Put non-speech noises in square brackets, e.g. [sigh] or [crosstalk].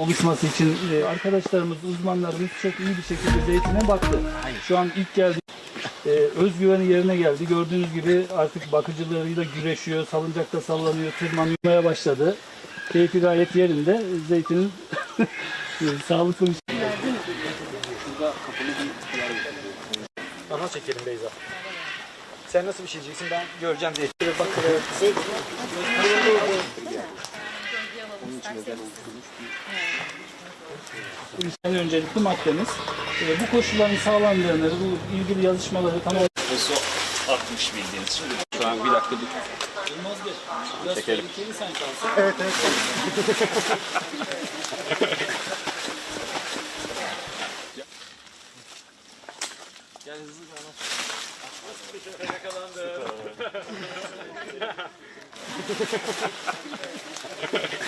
oluşması için e, arkadaşlarımız, uzmanlarımız çok iyi bir şekilde zeytine baktı. Şu an ilk geldi. E, özgüveni yerine geldi. Gördüğünüz gibi artık bakıcılarıyla güreşiyor, salıncakta sallanıyor, tırmanmaya başladı. Keyfi gayet yerinde. Zeytinin [laughs] sağlıklı bir Ana çekelim Beyza. Sen nasıl bir şey diyeceksin ben göreceğim diye. Bak en öncelikli maddemiz. E, bu koşulların sağlandığını, bu ilgili yazışmaları tamam Su artmış bildiğiniz. Şu an bir dakika dur. Çekelim. [laughs] [laughs] [laughs]